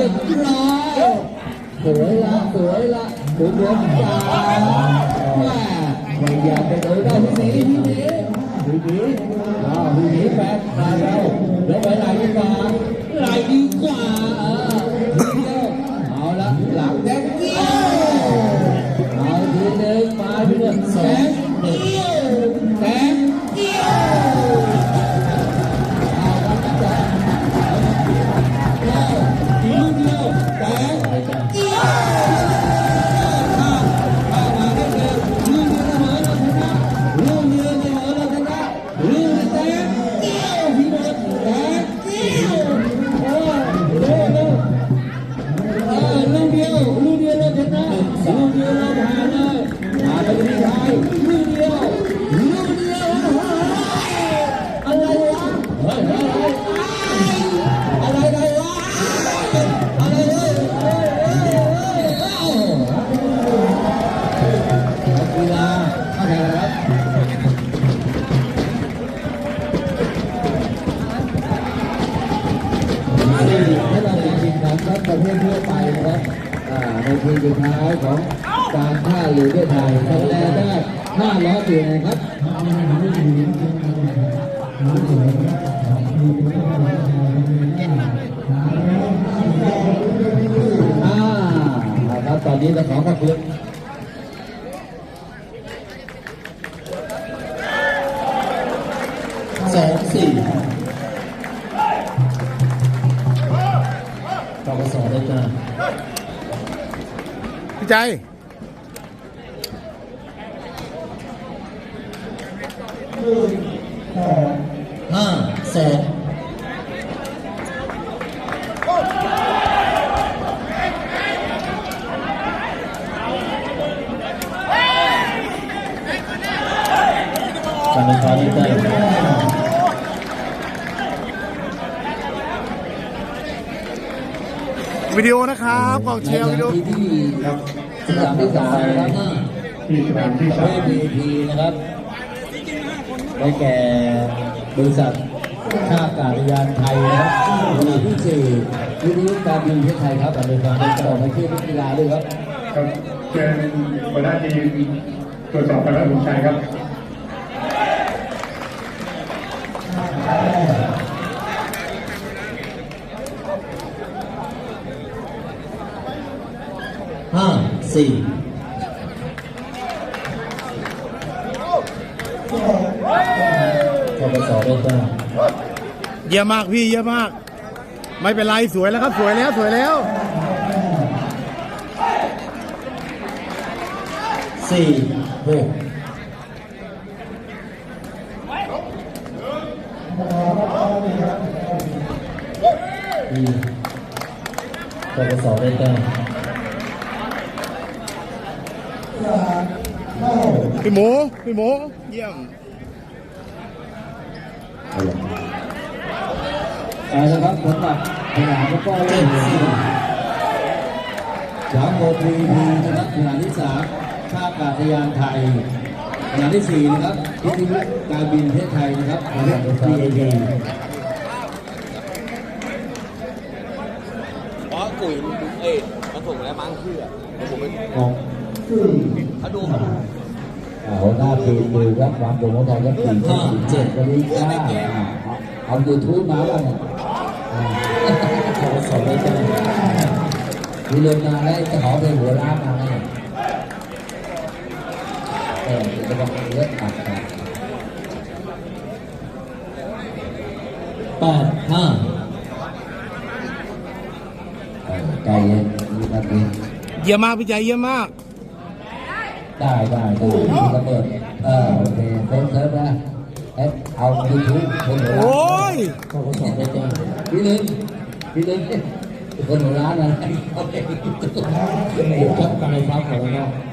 รียบร้อยสวยละสวยละถูกลมจ่าแม่ไม่อยากจะโดนได้ ฬาเข้าแข่งครับสี่ให้เราเป็นทีมของครับประเภททั่วไปนะครับอ่าในทีมสุดท้ายของ การท่าเรือประเทศไทยคะแนนได้ห้าร้อยปีนครับอ่าครับตอนนี้เราขอขอบคุณสองสี่กกสได้จ้าพี่ใจ ห้าสองการเป็นกาได้วิดีโอนะครับกองเชียร์วิดีโอที่ที่สนามที่สามนะครับที่สนามที่สามท BP นะครับ ได้แก่บริษัทท่าอากาศยานไทยนะครับลำดับที่สี่วิทยุการบินประเทศไทยครับอำนวยการต่อมาชื่อนักกีฬาด้วยครับครับเชิญหัวหน้าทีมตรวจสอบการรับผู้ชายครับห้าสี่ กสได้จ้าเยี่ยมากพี่เยี่ยมาก ไม่เป็นไรสวยแล้วครับสวยแล้วสวยแล้วสี่หกดีทกสได้จ้าพี่หมูพี่หมูเยี่ยม เอาละครับสำหรับสนามก็เล่นสี่สามโมทีพีนะครับสนามที่สามท่าอากาศยานไทยสนามที่สี่นะครับพิธีการบินประเทศไทยนะครับบริษัท PAD เพราะกุยเอ้ยมันส่งแล้วมั้งคืออผมเป็นของเขาดูเขาดู หัวหน้าทีมดูครับความโปร่งของทองยักษ์สี่ห้าเจ็ดวันนี้จ้าอ่าเอายูทูบมาบ้างอ่าขอสอบได้จ้ามีเรื่องมาแล้วจะขอไปหัวล้านมาเนี่ยเออจะต้องเลือกตัดแปดห้าใจเย็นมีนาทีเยี่ยมมากพี่ใจเยี่ยมมาก ได้ได้ได้มีระเบิดเออโอเคเซิร์ฟเซิร์ฟนะเอ๊ะเอายูทูบคนหัวโอ้ร้านยเข้าก็สอบได้จ้าพี่ลึงพี่ลึงคนหัวร้านนะโอเคชอบกายครับของเรา